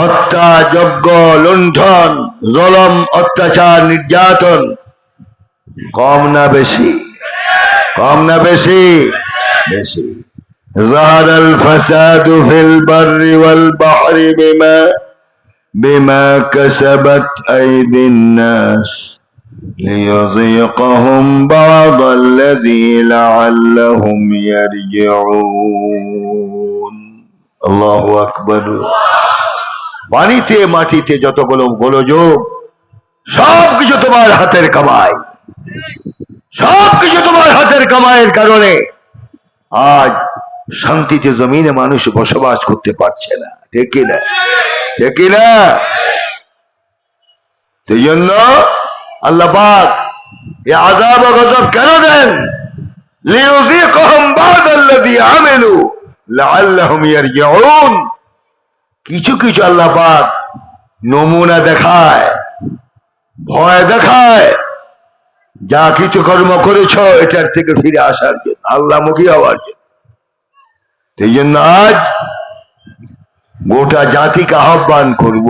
হত্যা যজ্ঞ লুণ্ঠন জলম অত্যাচার নির্যাতন কম না বেশি কম না বেশি বেশি ظهر الفساد في البر والبحر بما بما كسبت أيدي الناس ليذيقهم بعض الذي لعلهم يرجعون الله أكبر বাড়িতে মাটিতে যতগুলো গোলযোগ সব কিছু তোমার হাতের কামাই। সব কিছু তোমার হাতের কামাইয়ের কারণে আজ শান্তিতে জমিনে মানুষ বসবাস করতে পারছে না। ঠিক না ঠিক না সেই জন্য আল্লাহ পাক এ আজাব গজব কেন দেন? লিউযিকহুম বাদাল্লাযী আমিলু লাআল্লাহুম ইয়ারজিউন। কিছু কিছু আল্লাহ পাক নমুনা দেখায়, ভয় দেখায়, যা কিছু কর্ম করেছ এটার থেকে ফিরে আসার জন্য আল্লাহ মুখী হওয়ার জন্য। সেই জন্য আজ গোটা জাতিকে আহ্বান করব,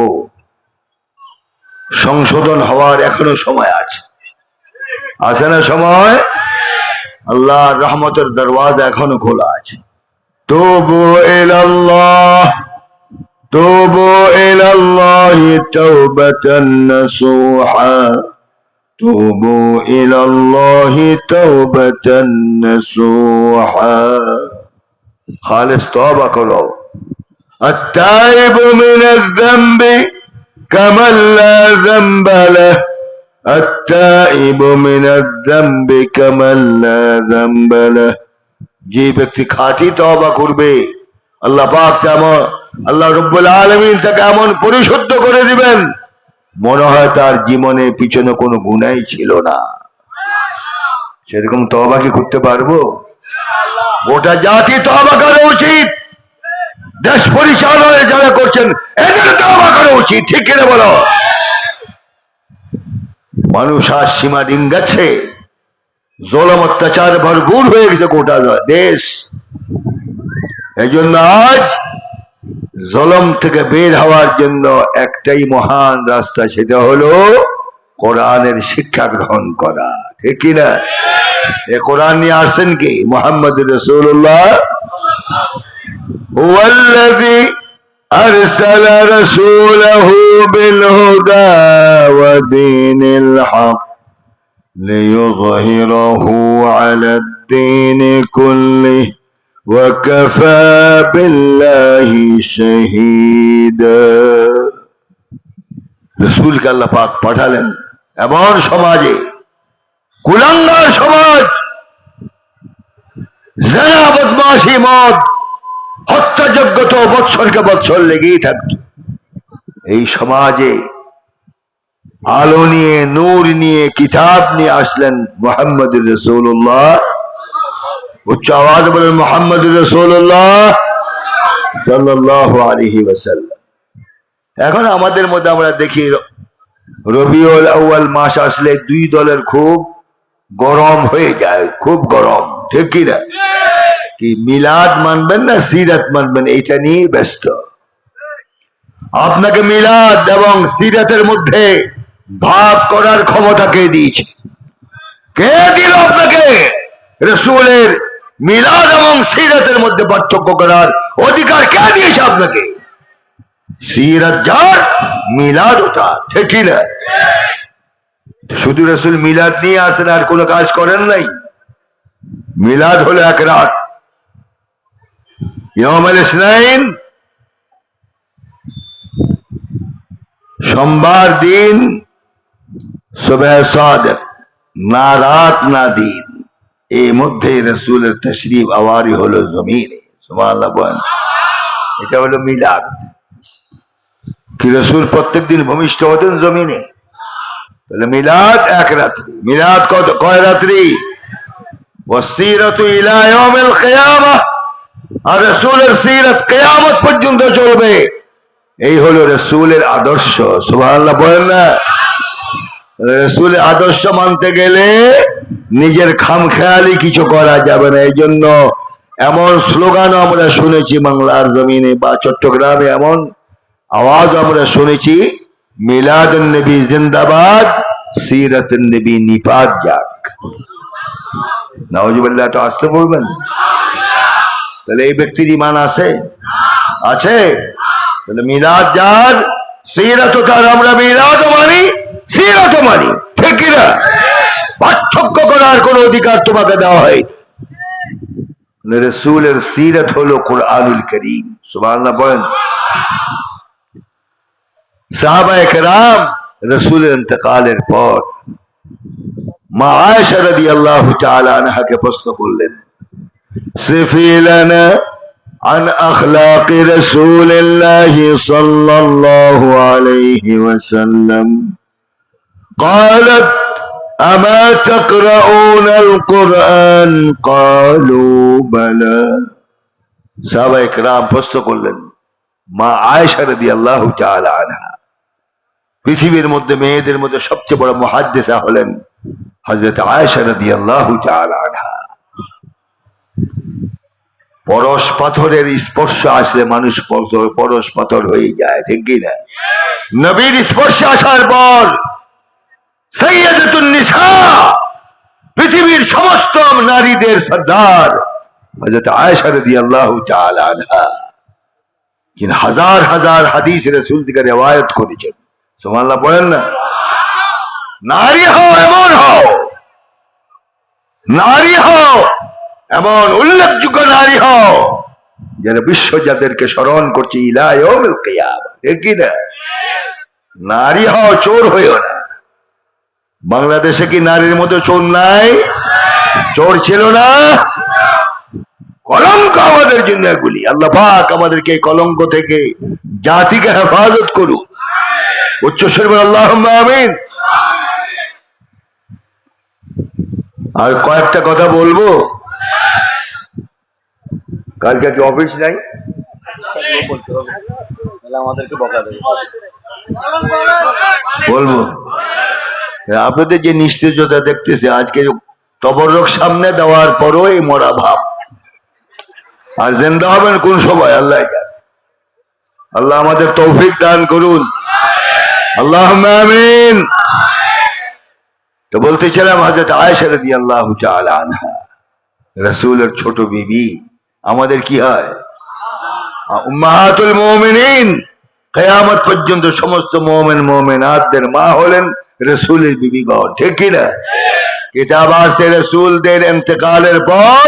সংশোধন হওয়ার এখনও সময় আছে। আছে না সময়? আল্লাহ রহমতের দরওয়াজা এখনও খোলা আছে। তবু এলাল্লাহ। توبوا إلى الله توبة نصوحا توبوا إلى الله توبة نصوحا خالص توبة كرو التائب من الذنب كمن لا ذنب له التائب من الذنب كمن لا ذنب له যে ব্যক্তি খাঁটি তবা করবে আল্লাহ পাক তেমন আল্লাহ রব্বুল আলমিন তাকে এমন পরিশুদ্ধ করে দিবেন, মনে হয় তার জীবনে পিছনে কোনো গুণাই ছিল না। সেরকম তবা কি করতে পারব? গোটা জাতি তবা করা উচিত। দেশ পরিচালনায় যারা করছেন, এদের তবা করা উচিত, ঠিক কিনা বলো? মানুষ আর সীমা ডিঙ্গাচ্ছে জলম, অত্যাচার ভরপুর হয়ে গেছে গোটা দেশ। এই আজ জলম থেকে বের হওয়ার জন্য একটাই মহান রাস্তা সেটা হলো কোরআনের শিক্ষা গ্রহণ করা ঠিক কিনা এ কোরআন নিয়ে আসছেন কি মোহাম্মদ রসুল্লাহ هو الذي أرسل رسوله بالهدى ودين الحق ليظهره على الدين كله وكفى بالله شهيدا রসুলকে আল্লাহ পাক পাঠালেন এমন সমাজে কুলাঙ্গার সমাজ জেনা বদমাসি মদ হত্যাযোগ্য তো বৎসরকে বৎসর লেগেই থাকত এই সমাজে আলো নিয়ে নূর নিয়ে কিতাব নিয়ে আসলেন মোহাম্মদ রসুল্লাহ উচ্চ আওয়াজ বলেন মোহাম্মদ রসুল্লাহ এখন আমাদের মধ্যে আমরা দেখি রবিউল আউয়াল মাস আসলে দুই দলের খুব গরম হয়ে যায়, খুব গরম, ঠিক কি না? কি মিলাদ মানবেন না সিরাত মানবেন? এইটা নিয়ে ব্যস্ত। আপনাকে মিলাদ এবং সিরাতের মধ্যে ভাগ করার ক্ষমতা কে দিয়েছে? কে দিল আপনাকে? রসুলের মিলাদ এবং সিরাতের মধ্যে পার্থক্য করার অধিকার কে দিয়েছে আপনাকে? সিরাত যার, মিলাদ ওটা ঠিক না। শুধু রসুল মিলাদ নিয়ে আসেন, আর কোনো কাজ করেন নাই। মিলাদ হলো এক রাত। ইসনাইন, সোমবার দিন, সুবেহ সাদেক, না রাত, না দিন। এই মধ্যে রসুলের তশরিফ আওয়ারি হলো জমিনে এটা হলো মিলাদ। কি রসুল প্রত্যেক দিন ভূমিষ্ঠ হতেন জমিনে? তাহলে মিলাদ এক রাত্রি। মিলাদ কত কয় রাত্রি? পর্যন্ত চলবে। এই হলো রসুলের আদর্শ, সুবহানাল্লাহ বলেন না? রসুলের আদর্শ মানতে গেলে নিজের খামখেয়ালি কিছু করা যাবে না। এই জন্য এমন স্লোগানও আমরা শুনেছি বাংলার জমিনে বা চট্টগ্রামে এমন আওয়াজ আমরা শুনেছি, মিলাদ নবী জিন্দাবাদ, সিরত নবী নিপাত যাক। নওয়াজুবিল্লাহ তো আসতে বলবেন? তাহলে এই ব্যক্তির ইমান আছে? আছে? তাহলে মিলাদ যার, সিরত তার, আমরা মিলাদ মানি। সিরত মানি ঠিক কিনা পার্থক্য করার কোন অধিকার তোমাকে দেওয়া হয় রসুলের সিরত হলো কোরআনুল করিম সুবহানাল্লাহ বলেন সাহাবায়ে কেরাম রসুলের ইন্তকালের পর মা আয়েশা রাদিয়াল্লাহু তাআলা আনহাকে প্রশ্ন করলেন সিফি লানা عن أخلاق رسول الله صلى الله عليه وسلم قالت أما تقرؤون القرآن قالوا بلى সাহাবা একরাম প্রশ্ন করলেন মা আয়েশা রাদিয়াল্লাহু তাআলা আনহা পৃথিবীর মধ্যে মেয়েদের মধ্যে সবচেয়ে বড় মুহাদ্দিসা হলেন হযরত আয়েশা রাদিয়াল্লাহু তাআলা আনহা পরশ পাথরের স্পর্শ আসলে মানুষ পর- পরশ পাথর হয়ে যায় ঠিক কি না নবীর স্পর্শ আসার পর সৈয়দতুন নিসা, পৃথিবীর সমস্ত নারীদের সর্দার। হযরত আয়েশা রাদিয়াল্লাহু তাআলা হাজার হাজার হাদিস রাসূল থেকে রিওয়ায়াত করেছেন। সুবহানাল্লাহ, বলেন না? নারী হও, এমন হও। নারী হও, এমন উল্লেখযোগ্য নারী হও যারা বিশ্ব যাদেরকে স্মরণ করছে কিয়ামা ঠিক না? নারী হও, চোর হইও না। বাংলাদেশে কি নারীর মতো চোর নাই? চোর ছিল না? কলঙ্ক আমাদের জন্য এগুলি আল্লাহ পাক আমাদেরকে কলঙ্ক থেকে জাতিকে হেফাজত করুক। উচ্চ শরীর আল্লাহ আমিন। আর কয়েকটা কথা বলব। কালকে কি অফিস নাই? আমাদেরকে বকা দেবে। বলব। আপনাদের যে নিশ্চয়তা দেখতেছে, আজকে তবরক সামনে দেওয়ার পরও এই মরা ভাব। আর জেন্দা হবেন কোন সময়, আল্লাহ। আল্লাহ আমাদের তৌফিক দান করুন। আল্লাহ আমিন। তো বলতেছিলাম হাজরত আয়েশা রাদিয়াল্লাহু তাআলা আনহা, রাসূলের ছোট বিবি, আমাদের কি হয়? উম্মাহাতুল মুমিনিন, কেয়ামত পর্যন্ত সমস্ত মোমেন, মোমেনাতদের মা হলেন রসুলের বিবিগণ ঠিক কিনা কিতাব আসছে রসুলদের ইন্তেকালের পর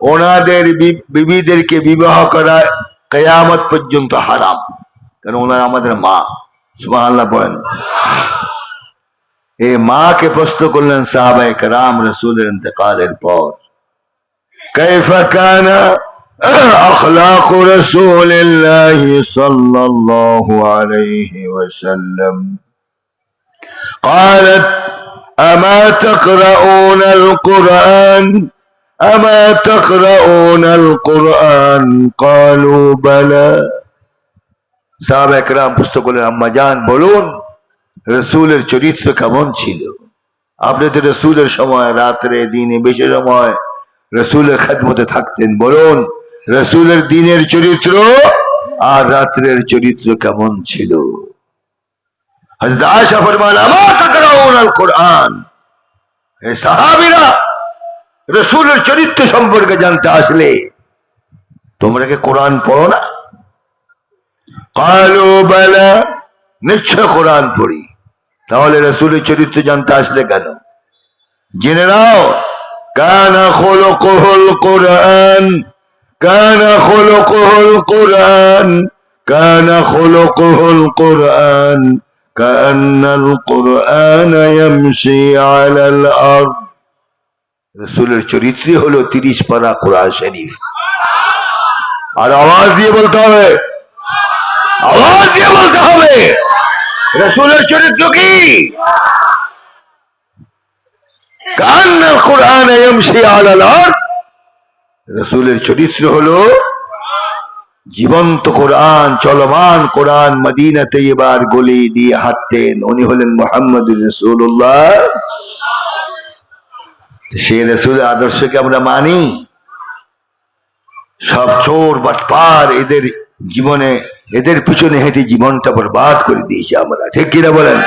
ওনাদের বি- বিবিদেরকে বিবাহ করা কেয়ামত পর্যন্ত হারাম কারণ ওনারা আমাদের মা সুবহানাল্লাহ বলেন এই মাকে প্রশ্ন করলেন সাহাবায়ে کرام রসুলের ইন্তেকালের পর كيف كان أخلاق رسول الله صلى الله عليه وسلم قالت أما تقرؤون القرآن أما تقرؤون القرآن قالوا بلى সাহাবা একরাম পুস্তক করলেন আম্মা যান বলুন রসুলের চরিত্র কেমন ছিল আপনি তো রসুলের সময় রাত্রে দিনে বেশি সময় রসুলের খেদমতে থাকতেন বলুন রসুলের দিনের চরিত্র আর রাত্রের চরিত্র কেমন ছিল হজরত চরিত্র সম্পর্কে জানতে আসলে, তোমরা কি কোরআন পড়ো না? কালো বেলা, নিশ্চয় কোরআন পড়ি। তাহলে রসুলের চরিত্র জানতে আসলে কেন? জেনে নাও, কানা খোলো কোহল কোরআন, কানা খোলো কোহল কোরআন, কানা খোলো কোহল কোরআন। كأن القرآن يمشي على الأرض রসুলের চরিত্রই হলো তিরিশ পারা কোরআন শরীফ আর আওয়াজ দিয়ে বলতে হবে আওয়াজ দিয়ে বলতে হবে রসুলের চরিত্র কি কান্নাল কোরআন ইয়ামশি আলাল আরদ রসুলের চরিত্র হলো জীবন্ত কোরআন, চলমান কোরআন মদিনাতে এবার গলি দিয়ে হাঁটতেন। উনি হলেন মোহাম্মদ রসুল্লাহ সে রসুলের আদর্শকে আমরা মানি। সব চোর, বাটপার, এদের জীবনে, এদের পিছনে হেঁটে জীবনটা বরবাদ করে দিয়েছি আমরা। ঠিক কিনা বলেন?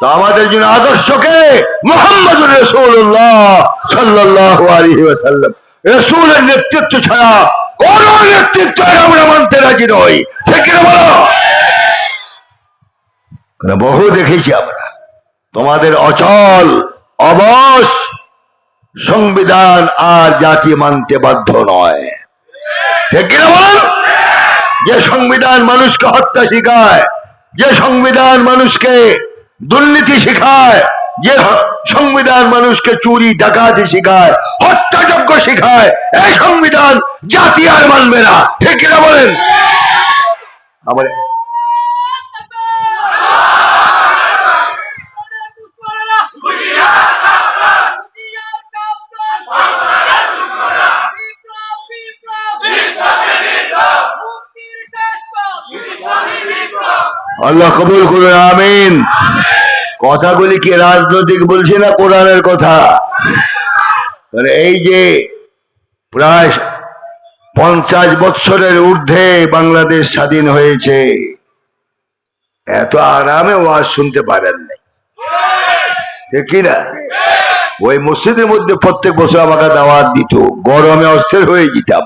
তো আমাদের জন্য আদর্শকে মোহাম্মদ রসুল্লাহ সাল্লাহ আলী ওয়াসাল্লাম। রসুলের নেতৃত্ব ছাড়া কোন নেতৃত্ব আমরা মানতে রাজি নই। ঠিক বলো? বহু দেখেছি আমরা। তোমাদের অচল অবশ সংবিধান আর জাতি মানতে বাধ্য নয়। ঠিক যে সংবিধান মানুষকে হত্যা শিখায়, যে সংবিধান মানুষকে দুর্নীতি শিখায় যে সংবিধান মানুষকে চুরি, ডাকাতি শিখায়, হত্যাযজ্ঞ শিখায়, এই সংবিধান জাতি আর মানবে না। ঠিক কিনা বলেন? আল্লাহ কবুল করুন, আমিন। কথাগুলি কি রাজনৈতিক বলছি না কোরআনের কথা? তাহলে এই যে প্রায় পঞ্চাশ বৎসরের ঊর্ধ্বে বাংলাদেশ স্বাধীন হয়েছে, এত আরামে ওয়াজ শুনতে পারেন নাই। কি না? ওই মসজিদের মধ্যে প্রত্যেক বছর আমাকে দাওয়াত দিত, গরমে অস্থির হয়ে যেতাম।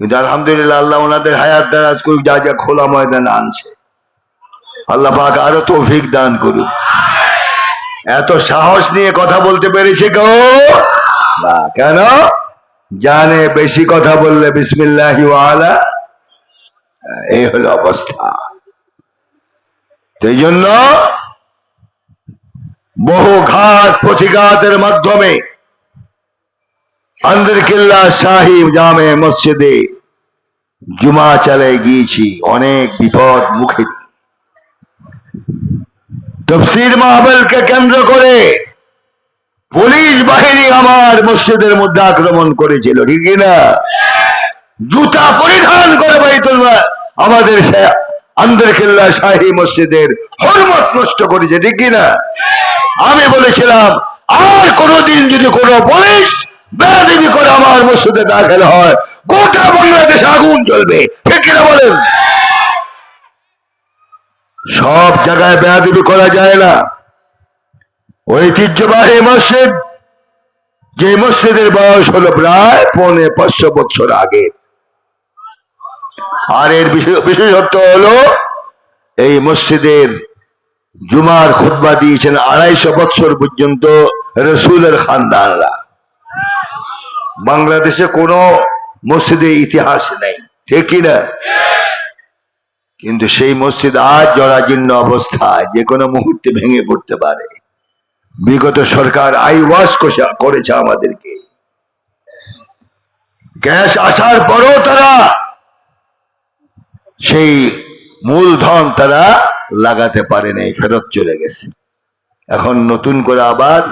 কিন্তু আলহামদুলিল্লাহ আল্লাহ ওনাদের হায়াত করুক, যা যা খোলা ময়দান আনছে। আল্লাহ পাক আরও তৌফিক দান করুক এত সাহস নিয়ে কথা বলতে পেরেছে কেউ কেন? জানে বেশি কথা বললে বিসমিল্লাহ এই হলো অবস্থা। সেই জন্য বহু ঘাত প্রতিঘাতের মাধ্যমে আন্দরকিল্লা সাহিব জামে মসজিদে জুমা চালায় গিয়েছি। অনেক বিপদ মুখে দিয়ে। তফসির মাহবলকে কেন্দ্র করে পুলিশ বাহিনী আমার মসজিদের মধ্যে আক্রমণ করেছিল, ঠিক না জুতা পরিধান করে বাইতুল মা- আমাদের আন্দরকিল্লা শাহী মসজিদের হরমত নষ্ট করেছে, ঠিক না আমি বলেছিলাম, আর কোনদিন যদি কোনো পুলিশ বেয়াদবি করে আমার মসজিদে দাখিল হয়, গোটা বাংলাদেশে আগুন জ্বলবে, ঠিক কিনা বলেন? সব জায়গায় বেয়াদবি করা যায় না। ঐতিহ্যবাহী মসজিদ যে মসজিদের বয়স হলো প্রায় পৌনে পাঁচশো বছর আগে। আর এর বিশেষত্ব হলো, এই মসজিদের জুমার খুতবা দিয়েছেন আড়াইশো বছর পর্যন্ত রসুলের খানদানরা। বাংলাদেশে কোনো মসজিদের ইতিহাস নেই, ঠিক কি না? কিন্তু সেই মসজিদ আজ জরাজীর্ণ অবস্থায় যে কোনো মুহূর্তে ভেঙে পড়তে পারে। বিগত সরকার আই ওয়াশ করেছে আমাদেরকে। গ্যাস আসার পরও তারা সেই মূলধন তারা লাগাতে পারে নাই, ফেরত চলে গেছে। এখন নতুন করে আবার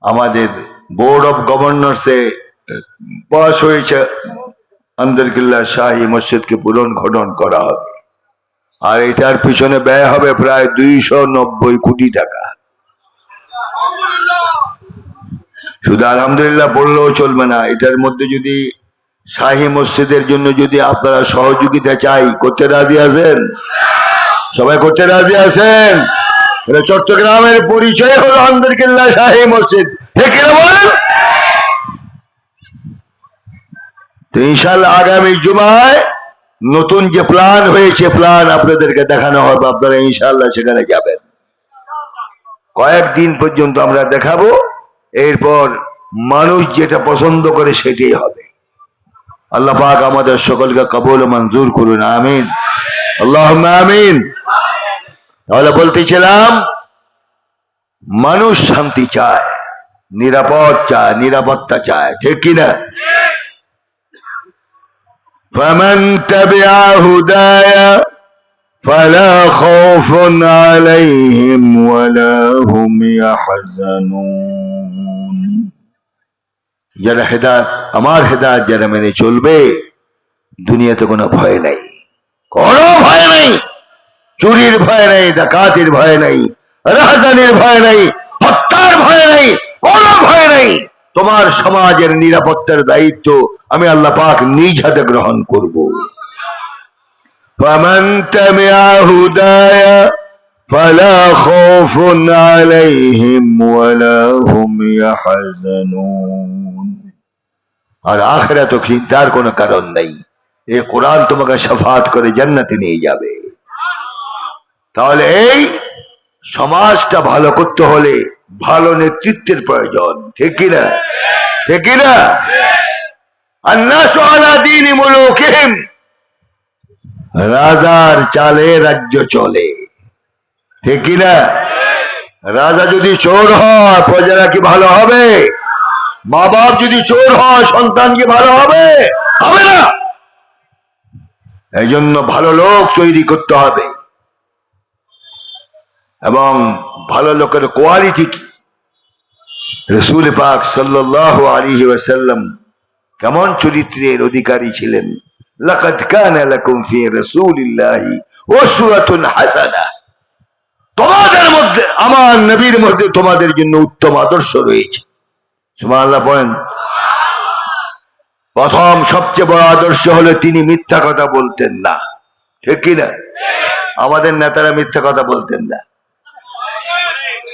আমাদের বোর্ড অফ গভর্নর্সে পাস হয়েছে। আন্দরকিল্লা শাহী মসজিদকে পুনর্গঠন করা হবে। আর এটার পিছনে ব্যয় হবে প্রায় দুইশো নব্বই কোটি টাকা। শুধু আলহামদুলিল্লাহ বললেও চলবে না, এটার মধ্যে যদি শাহী মসজিদের জন্য যদি আপনারা সহযোগিতা চাই, করতে রাজি আছেন? সবাই করতে রাজি আছেন? চট্টগ্রামের পরিচয় হলো আন্দরকিল্লা শাহী মসজিদ। ঠিক বলেন? তো ইনশাল্লাহ আগামী জুমায় নতুন যে প্ল্যান হয়েছে প্ল্যান আপনাদেরকে দেখানো হবে, আপনারা ইনশাল্লাহ সেখানে যাবেন। কয়েকদিন পর্যন্ত আমরা দেখাবো, এরপর মানুষ যেটা পছন্দ করে সেটাই হবে। আল্লাহ পাক আমাদের সকলকে কবুল মঞ্জুর করুন, আমিন। আল্লাহ আমিন। তাহলে বলতেছিলাম, মানুষ শান্তি চায়, নিরাপদ চায়, নিরাপত্তা চায়, ঠিক কিনা? فمن تبع هداي فلا خوف عليهم ولا هم يحزنون যারা হেদাত আমার হেদাত যারা মেনে চলবে দুনিয়াতে কোনো ভয় নাই কোনো ভয় নাই চুরির ভয় নাই ডাকাতির ভয় নাই রাজধানীর ভয় নাই হত্যার ভয় নাই কোনো ভয় নাই তোমার সমাজের নিরাপত্তার দায়িত্ব আমি আল্লাহ পাক নিজ হাতে গ্রহণ করব فمن تبع هداي فلا خوف عليهم ولا هم يحزنون আর আখেরা তো চিন্তার কোনো কারণ নেই এই কোরআন তোমাকে সাফাত করে জান্নাতে নিয়ে যাবে তাহলে এই সমাজটা ভালো করতে হলে ভালো নেতৃত্বের প্রয়োজন। ঠিক কিনা ঠিক কিনা রাজার চালে রাজ্য চলে। ঠিক কিনা রাজা যদি চোর হয়, প্রজারা কি ভালো হবে? মা বাপ যদি চোর হয়, সন্তান কি ভালো হবে? হবে না। এই জন্য ভালো লোক তৈরি করতে হবে। এবং ভালো লোকের কোয়ালিটি কি? রসুল পাক সাল্লাহ আলী ওয়াসাল্লাম কেমন চরিত্রের অধিকারী ছিলেন? কানা তোমাদের মধ্যে, আমার নবীর মধ্যে তোমাদের জন্য উত্তম আদর্শ রয়েছে। প্রথম সবচেয়ে বড় আদর্শ হলো তিনি মিথ্যা কথা বলতেন না। ঠিক কি না আমাদের নেতারা মিথ্যা কথা বলতেন না।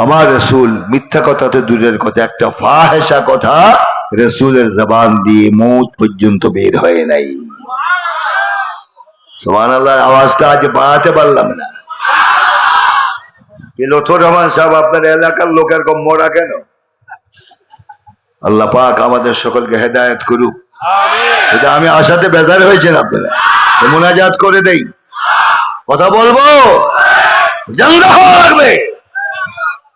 আমার রসুল মিথ্যা কথা তো দূরের কথা একটা ফাহেসা কথা রসুলের জবান দিয়ে মুখ পর্যন্ত বের হয় নাই। সোমান আল্লাহর আওয়াজটা আজ বাড়াতে পারলাম না। কি লথর রহমান সাহেব আপনার এলাকার লোকের কম কেন? আল্লাহ পাক আমাদের সকলকে হেদায়ত করুক। এটা আমি আশাতে বেজার হয়েছেন আপনারা। মোনাজাত করে দেই। কথা বলব? লাগবে।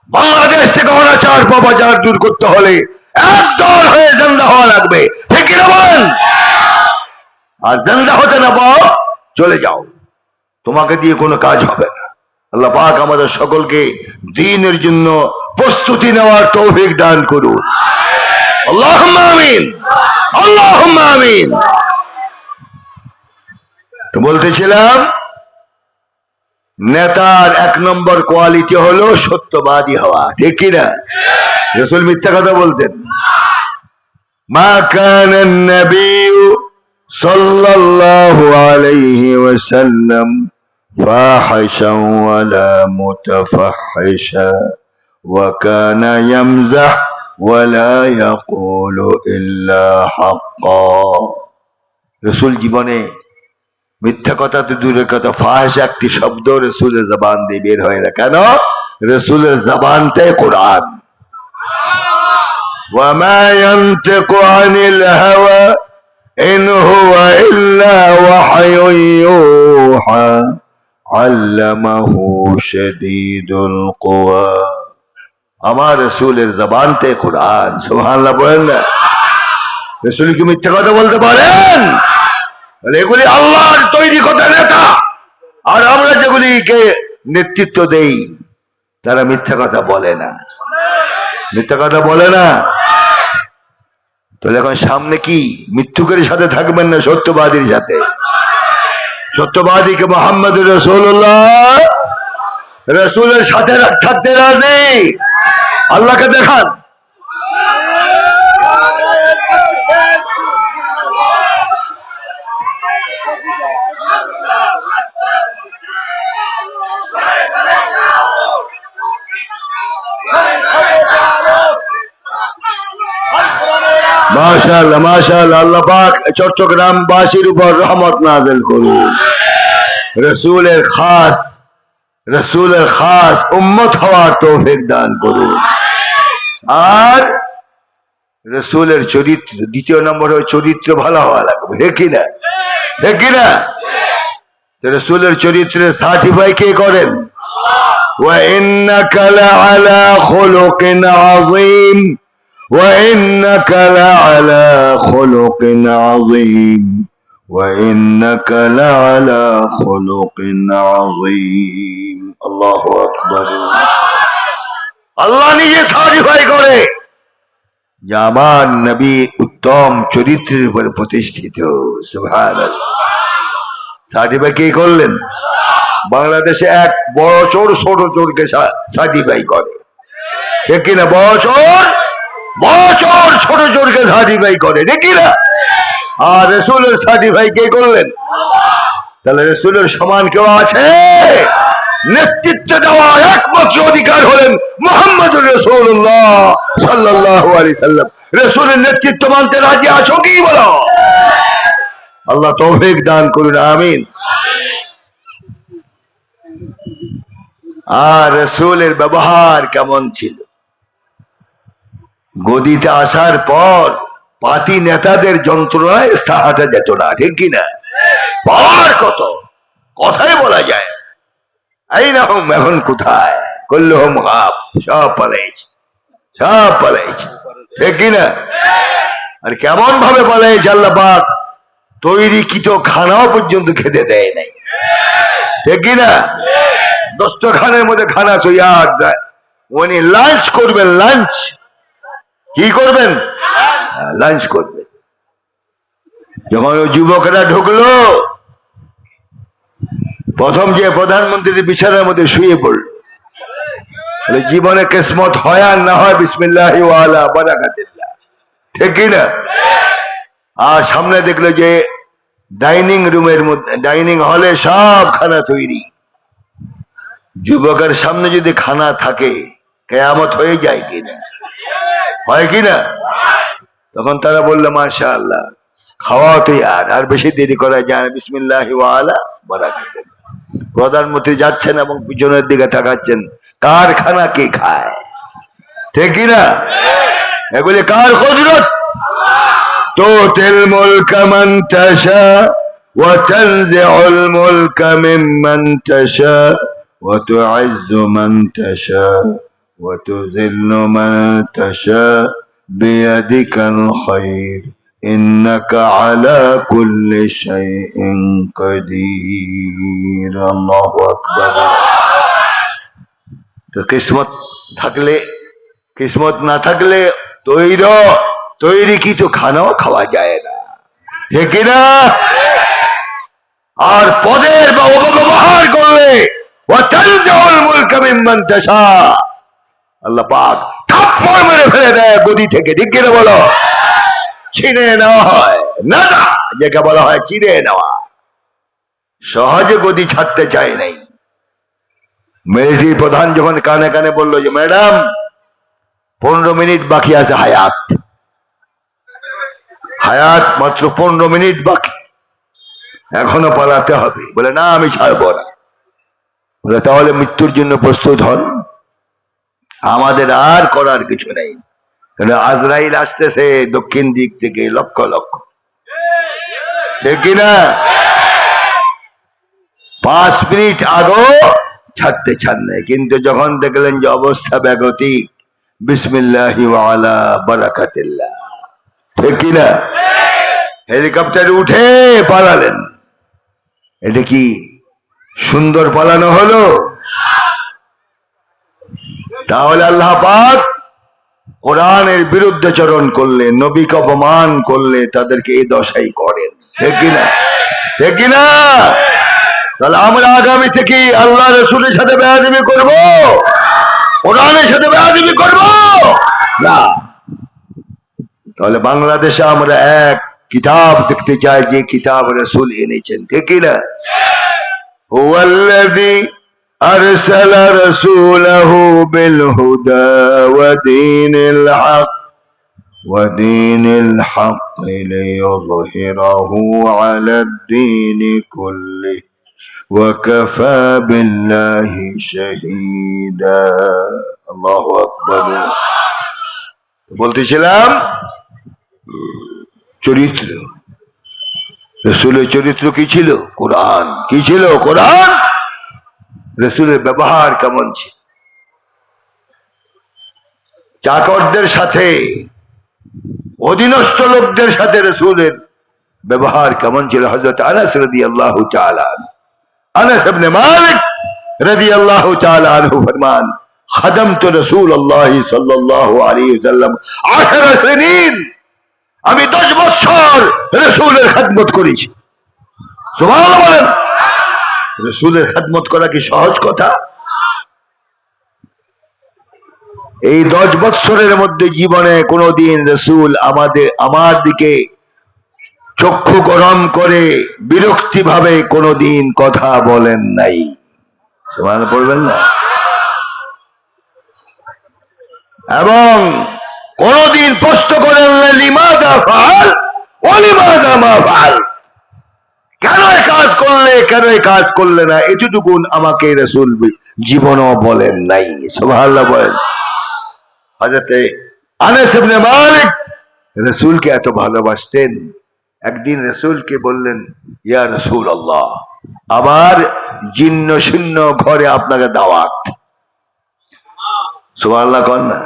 বাংলাদেশ থেকে অনাচার পাপাচার দূর করতে হলে একদল হয়ে জান্দা হওয়া লাগবে। আর জান্দা হতে না পাও, চলে যাও। তোমাকে দিয়ে কোনো কাজ হবে না। আল্লাহ পাক আমাদের সকলকে দিনের জন্য প্রস্তুতি নেওয়ার তৌফিক দান করুন। আল্লাহ আমিন। আল্লাহ আমিন। বলতেছিলাম নেতার এক নম্বর কোয়ালিটি হলো সত্যবাদী হওয়া ঠিক কিনা রসুল মিথ্যা কথা বলতেন মা কান النبي صلى الله عليه وسلم فاحشا ولا متفحشا وكان يمزح ولا يقول إلا حقا রসুল জীবনে মিথ্যা কথা তো দূরের কথা ফাহাস একটি শব্দ রসুলের জবান দিয়ে বের হয় না কেন রসুলের জবানটাই কোরআন وما ينطق عن الهوى إن هو إلا وحي يوحى علمه شديد القوى আমার রসুলের জবানতে কোরআন সুবহানাল্লাহ বলেন না রসুল কি মিথ্যা কথা বলতে পারেন এগুলি আল্লাহর তৈরি কথা নেতা। আর আমরা যেগুলিকে নেতৃত্ব দেই, তারা মিথ্যা কথা বলে না। মিথ্যা কথা বলে না। তাহলে এখন সামনে কি? মৃত্যুকের সাথে থাকবেন না সত্যবাদীর সাথে? সত্যবাদীকে মোহাম্মদ রসুল্লাহ রসুলের সাথে থাকতে রাজি। আল্লাহকে দেখান। মাশাআল্লাহ মাশাআল্লাহ আল্লাহ পাক চট্টগ্রাম বাসীর উপর রহমত নাযিল করুন রসুলের খাস রসুলের খাস উম্মত হওয়ার তৌফিক দান করুন আর রসুলের চরিত্র দ্বিতীয় নম্বর হলো চরিত্র ভালো হওয়া লাগবে হে কিনা হে কিনা তো রসুলের চরিত্রের সার্টিফাই কে করেন وإنك لعلى خلق عظيم وإنك لعلى خلق عظيم وإنك لعلى خلق عظيم الله أكبر আল্লাহ নিজে সার্টিফাই করে যে আমার নবী উত্তম চরিত্রের উপরে প্রতিষ্ঠিত সুবহানাল্লাহ সার্টিফাই কে করলেন বাংলাদেশে এক বড় চোর ছোট চোরকে সার্টিফাই করে ঠিক কিনা বড় চোর বড় চোর ছোট চোরকে সার্টিফাই করে ঠিক কিনা আর রসুলের সার্টিফাই কে করলেন? তাহলে রসুলের সমান কেউ আছে? নেতৃত্ব দেওয়া একমাত্র অধিকার হলেন মোহাম্মদ রসুল্লাহ সাল্লাহ আলি সাল্লাম। রসুলের নেতৃত্ব মানতে রাজি আছো কি বলো? আল্লাহ তৌফিক দান করুন, আমিন। আর রসুলের ব্যবহার কেমন ছিল? গদিতে আসার পর পাতি নেতাদের যন্ত্রণায় স্থাহাটা যেত না, ঠিক কিনা পাওয়ার কত? কথাই বলা যায়। এই না হোম, এখন কোথায়? করল হোম হাফ, সব পালাইছে সব পালাইছে, ঠিক কিনা আর কেমন ভাবে পালাইছে তৈরি কিটো খানাও পর্যন্ত খেতে দেয় নাই। ঠিক কিনা দশটা খানের মধ্যে খানা তৈয়ার দেয়। উনি লাঞ্চ করবেন লাঞ্চ কি করবেন? লাঞ্চ করবেন। যখন ওই যুবকেরা ঢুকলো, প্রথম যে প্রধানমন্ত্রী বিছানার মধ্যে শুয়ে পড়ল জীবনে কিসমত হয় আর না হয়, বিসমিল্লাহ ঠিক আর সামনে দেখল যে ডাইনিং রুমের মধ্যে, ডাইনিং হলে সব খানা তৈরি। যুবকের সামনে যদি খানা থাকে, কেয়ামত হয়ে যায় কিনা? হয় কিনা তখন তারা বললো মাশা আল্লাহ খাওয়া তো আর আর বেশি দেরি করা যায় না বিসমিল্লাহ ওয়ালা বারাকাতুল্লাহ প্রধানমন্ত্রী যাচ্ছেন এবং পিছনের দিকে তাকাচ্ছেন কার খানা কে খায় ঠিক কিনা এগুলি কার হজরত তো তেল মুলক মান তাশা وتنزع الملك ممن تشاء وتعز من تشاء وتذل من تشاء بيدك الخير إنك على كل شيء قدير الله أكبر তো কিসমত থাকলে কিসমত না থাকলে তৈর তৈরি কিছু খানাও খাওয়া যায় না ঠিক না আর পদের বা অপব্যবহার করলে ওয়াতানজাউল মুলকা মিম্মান তাশা আল্লাহ পাক থাপ্পড় মেরে ফেলে দেয়, গদি থেকে। ঠিক বলো? ছিনে নেওয়া হয়। না না যেটা বলা হয় চিনে নেওয়া। সহজে গদি ছাড়তে চায় নাই। মিলিটারি প্রধান যখন কানে কানে বলল যে, ম্যাডাম, পনেরো মিনিট বাকি আছে হায়াত। হায়াত মাত্র পনেরো মিনিট বাকি। এখনও পালাতে হবে। বলে, না, আমি ছাড়বো না। বলে, তাহলে মৃত্যুর জন্য প্রস্তুত হন। আমাদের আর করার কিছু নেই। আজরাইল আসতেছে দক্ষিণ দিক থেকে লক্ষ লক্ষ। কিনা পাঁচ মিনিট আগেও ছাড়তে ছাড় নেই। কিন্তু যখন দেখলেন যে অবস্থা ব্যাগতিক বিসমিল্লাহ বারাকাতিল্লাহ। ঠিক কিনা হেলিকপ্টারে উঠে পালালেন। এটা কি সুন্দর পালানো হলো? তাহলে আল্লাহ পাক কোরআনের বিরুদ্ধে চরণ করলে নবীকে অপমান করলে তাদেরকে এই দশাই করেন ঠিক কিনা ঠিক কিনা তাহলে আমরা আগামী থেকে আল্লাহ রসুলের সাথে বেয়াদিবি করব কোরআনের সাথে বেয়াদিবি করব না তাহলে বাংলাদেশে আমরা এক কিতাব দেখতে চাই যে কিতাব রসুল এনেছেন ঠিক কিনা هو الذي أرسل رسوله بالهدى ودين الحق ودين الحق ليظهره على الدين كله وكفى بالله شهيدا الله أكبر বলতেছিলাম চরিত্র রসুলের চরিত্র কি ছিল কোরআন কি ছিল কোরআন রসুলের ব্যবহার কেমন ছিল? চাকরদের সাথে, অধীনস্থ লোকদের সাথে রসুলের ব্যবহার কেমন ছিল? হজরত আনাস রদি আল্লাহ মালিক রদি আল্লাহ ফরমান খদম তো রসুল আল্লাহ সাল্লাহ আলী আঠারো শ্রেণির আমি দশ বছর রসুলের খাদমত করেছি। সুভাষ রসুলের খেদমত করা কি সহজ কথা? এই দশ বৎসরের মধ্যে জীবনে কোনোদিন রসুল আমাদের, আমার দিকে চক্ষু গরম করে বিরক্তি ভাবে কোনোদিন কথা বলেন নাই। পড়বেন না? এবং কোনদিন প্রশ্ন করেন না লিমাদা ফাল অলিমাদা মা ফাল? কেন এ কাজ করলে, কেন এ কাজ করলে না? এতটুকুন আমাকে রসুল জীবনও বলেন নাই। সোভাল্লাহ বলেন। হাজরতে আনাস মালিক রসুলকে এত ভালোবাসতেন। একদিন রসুলকে বললেন, ইয়া রসুল আল্লাহ আমার জিন্ন শূন্য ঘরে আপনাকে দাওয়াত। সুবহানাল্লাহ কন না।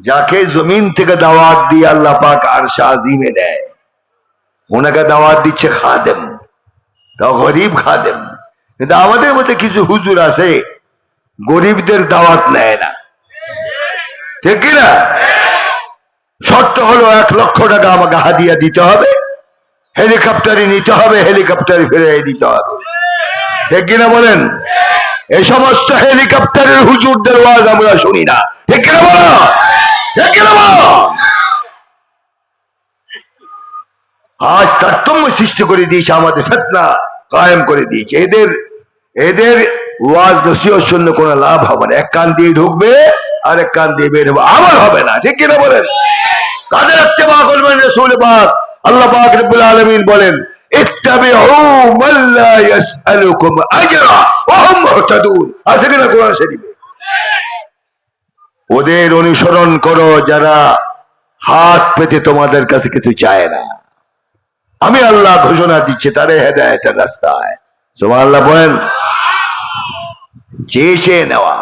যাকে জমিন থেকে দাওয়াত দিয়ে আল্লাহ পাক আর শাহিমে দেয়। ওনাকে দাওয়াত দিচ্ছে খাদেম। তাও গরিব খাদেম। কিন্তু আমাদের মধ্যে কিছু হুজুর আছে, গরিবদের দাওয়াত নেয় না। ঠিক কিনা? শর্ত হলো এক লক্ষ টাকা আমাকে হাদিয়া দিতে হবে হেলিকপ্টারে নিতে হবে, হেলিকপ্টারে ফিরে দিতে হবে। ঠিক কিনা বলেন? এই সমস্ত হেলিকপ্টারের হুজুরদের ওয়াজ আমরা শুনি না। ঠিক কিনা বলো? ঠিক কিনা বলো? আজ তারতম্য সৃষ্টি করে দিয়েছে, আমাদের ফেতনা কায়েম করে দিয়েছে। এদের এদের ওয়াজ নসিহত শুনলে কোনো লাভ হবে না। এক কান দিয়ে ঢুকবে, আর এক কান দিয়ে বের হবে। আমার হবে না, ঠিক কিনা বলেন? কাদের ইত্তেবা করবেন রসুল পাক আল্লাহ পাক রব্বুল আলামিন বলেন ওদের অনুসরণ করো, যারা হাত পেতে তোমাদের কাছে কিছু চায় না। আমি আল্লাহ ঘোষণা দিচ্ছি, তারে হেদায়তের রাস্তায়। সুবহানাল্লাহ, বলেন চেয়ে চেয়ে নেওয়া,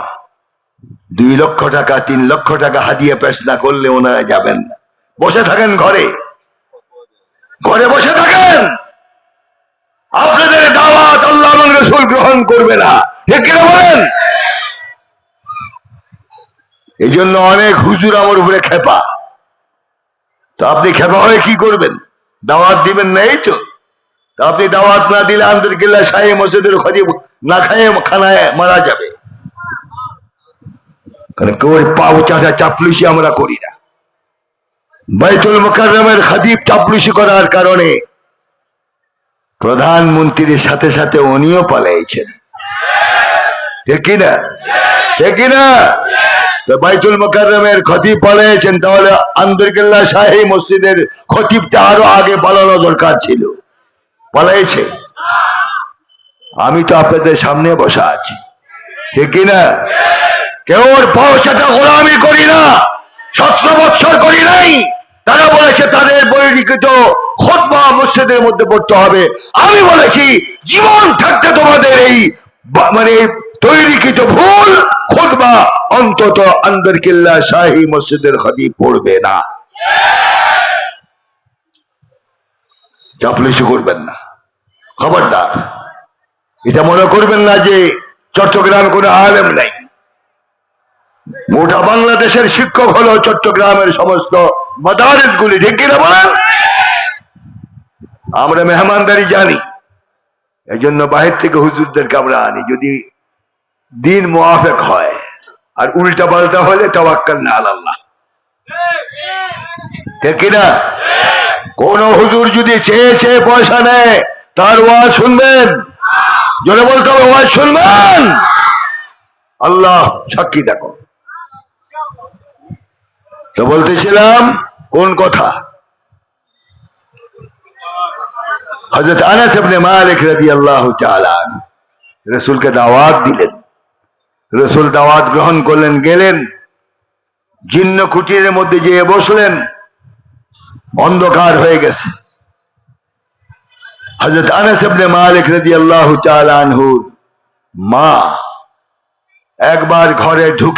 দুই লক্ষ টাকা, তিন লক্ষ টাকা হাদিয়ে পেশ না করলে ওনারা যাবেন না। বসে থাকেন ঘরে। ঘরে বসে থাকেন। আপনাদের দাওয়াত আল্লাহ রসুল গ্রহণ করবে না। বলেন? এই জন্য অনেক হুজুর আমার উপরে খেপা। তো আপনি খেপা হয়ে কি করবেন? দাওয়াত দিবেন না, এই তো। আপনি দাওয়াত না দিলে আন্তর্কিল্লা শাহী মসজিদের খদিব না খায় খানায় মারা যাবে। কারণ কেউ পাও চাটা চাপলুসি আমরা করি না। বাইতুল মোকাররমের খাদিব চাপলুসি করার কারণে প্রধানমন্ত্রীর সাথে সাথে উনিও পালাইছেন। ঠিক কিনা ঠিক কিনা বাইতুল মোকাররমের খতিব পালিয়েছেন তাহলে আন্দরকিল্লা শাহী মসজিদের খতিবটা আরও আগে পালানো দরকার ছিল। পালাইছে। আমি তো আপনাদের সামনে বসা আছি। ঠিক কিনা কেউ পয়সাটা গোলামি করি না। সতেরো বৎসর করি নাই। তারা বলেছে তাদের বৈরিকৃত খোদবা মসজিদের মধ্যে পড়তে হবে। আমি বলেছি, জীবন থাকতে তোমাদের এই মানে তৈরিকৃত ভুল খোদবা অন্তত আন্দর কিল্লা শাহী মসজিদের খদি পড়বে না। চাপলিশু করবেন না। খবরদার, এটা মনে করবেন না যে চট্টগ্রাম কোনো আলেম নাই। মোটা বাংলাদেশের শিক্ষক হলো চট্টগ্রামের সমস্ত মাদারেস গুলি ঠিক কিনা বলেন? আমরা মেহমানদারি জানি এই জন্য বাহির থেকে হুজুরদেরকে আমরা আনি। যদি দিন মোয়াফেক হয়। আর উল্টা পাল্টা হলে তাওয়াক্কাল না আল্লাহ কিনা? কোন হুজুর যদি চেয়ে চেয়ে পয়সা নেয়, তার ওয়াজ শুনবেন? জোরে বলতে হবে, ওয়াজ শুনবেন? আল্লাহ সাক্ষী দেখো। তো বলতেছিলাম, কোন কথা? হজরত আনাস ইবনে মালিক রাদিয়াল্লাহু তাআলা আনহু। রাসূলকে দাওয়াত দিলেন। রসুল দাওয়াত গ্রহণ করলেন, গেলেন জিন্ন কুটিরের মধ্যে যেয়ে বসলেন, অন্ধকার হয়ে গেছে। হজরত আনাস ইবনে মালিক তাআলা আনহুর মা একবার ঘরে ঢুকে